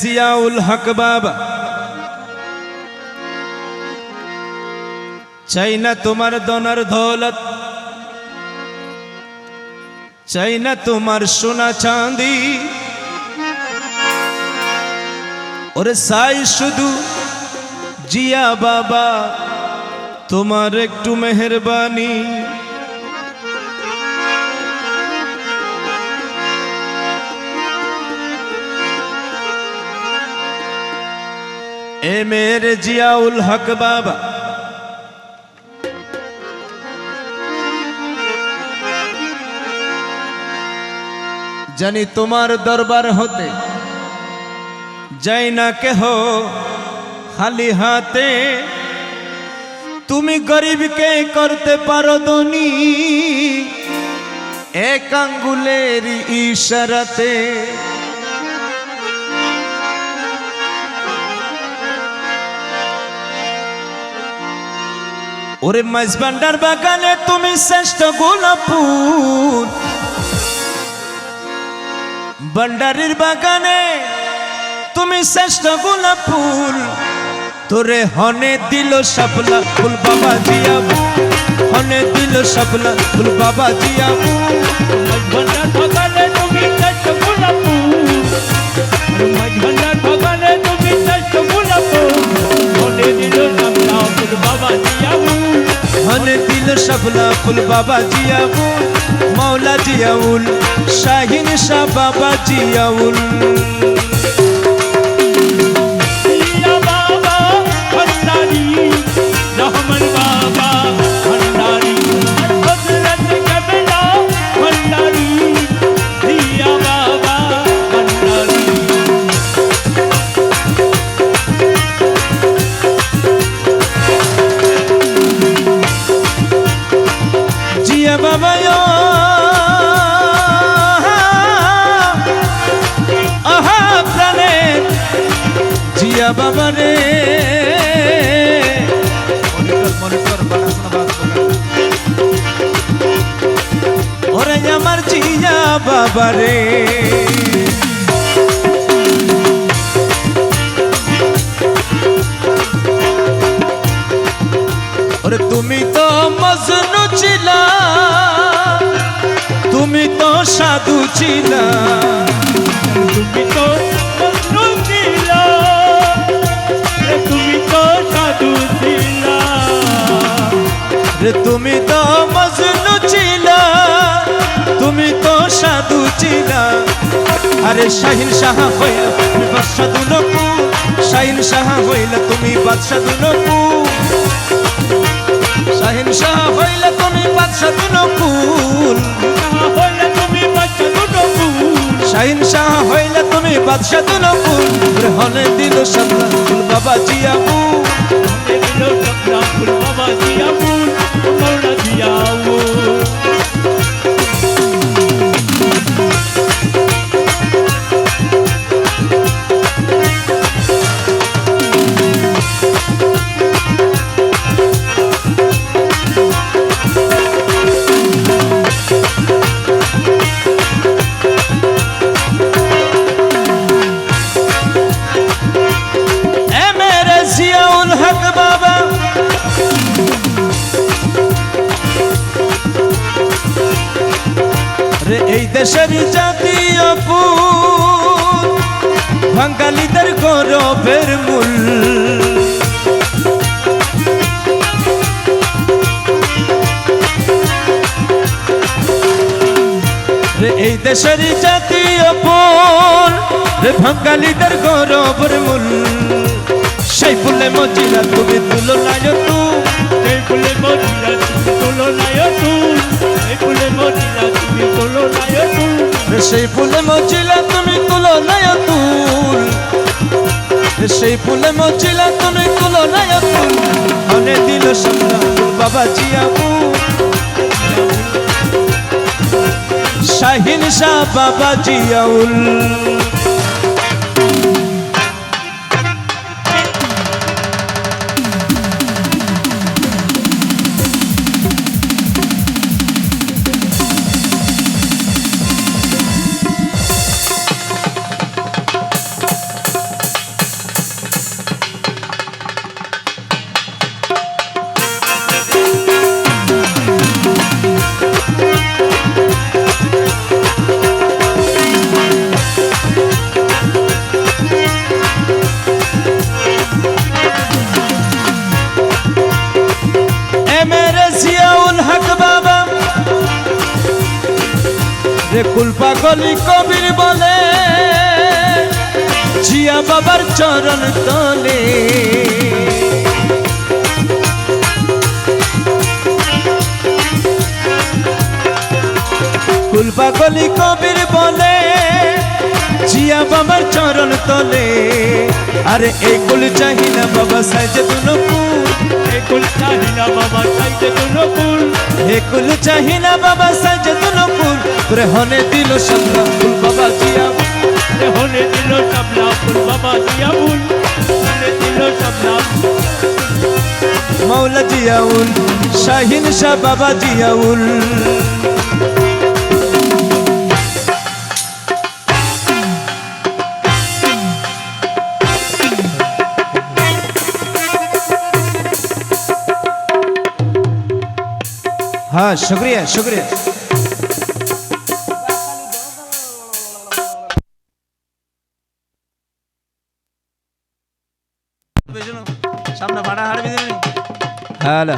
জিয়াউল হক বাবা। চাই না তোমার দনার দৌলত। চাই না তোমার সোনা চাঁদি। ওরে সাই শুধু জিয়া বাবা, তোমার একটু মেহরবানি। এ মেরে জিয়াউল হক বাবা। জানি তোমার দরবার হতে যাই না কেহ খালি হাতে। তুমি গরিবকে করতে পারো দনি এক আঙ্গুলের ইশারাতে। ওরে মাইজবান্ডার বাগানে তুমি শ্রেষ্ঠ গোলাপুর ভান্ডারির বাগানে তুমি শ্রেষ্ঠ গোলাপ ফুল তোরে হনে দিল সাপলা ফুল বাবা জিয়াবু হনে দিল সাপলা ফুল বাবা জিয়াবু ভান্ডার বাগানে তুমি শ্রেষ্ঠ গোলাপ বাগানে ফুল বাবা জিয়াউল মাওলা জিয়াউল শাহিন শাহ বাবা জিয়াউল। বাবা রে। ওরে, তুমি তো মজনু ছিলা, তুমি তো সাধু ছিলা, তুমি তো তুমি তো সাধু তুমি তো মজনু ছিলা আরে শাহিন শাহ হইল তুমি বাদশাহ দুনকু। শাহিন শাহ হইল তুমি বাদশাহ দুনকু। শাহিন শাহ হইল তুমি হলে বাচ্চা দুটো ফুল শাহিন শাহ হইলে তুমি বাদশাহ দুনকুল রে হনে দিল সাদলা বাবা জিয়াবু। দেশের জাতীয় ফুল, বাঙালিদের গৌরবের মূল। এই দেশের জাতীয় ফুল, রে বাঙালিদের গৌরবের মূল। সেই ফুলে মজিরা তুমি তুলো নায় তু এই ফুলে মজিরা তুমি তোলো নায় তুল ফুলে সেই ফুলে মজিলা, তুমি তুলো নায় তুল সেই ফুলে মজিলা, তুমি তুলো নায় তুল মনে দিল সামনা ফুল বাবা জিয়াবু। শাহিন শাহ বাবা জিয়াউল। রে কুলপা গলি কবির বলে, জিয়া বাবার চরণ তলে। কুলপা গলি কবির বলে, জিয়া বাবার চরণ তলে। আরে এই কুল চাহিনা বাবা সাইজে দুনো কুল এ কুল চাহিনা বাবা চাইতে দুনো কুল হে কুল চাহিনা বাবা সাইজে দুনো কুল তোরে হনে দিল সামলা কুল বাবা জিয়া রে হলে দিল সামলা ফুল বাবা দিয়া ফুল। হলে দিল সামলা মৌলা জিয়াউল, শাহিন শাহ বাবা জিয়াউল। हाँ शुक्रिया शुक्रिया সামনে ভাড়া হারবি দিবি হ্যালো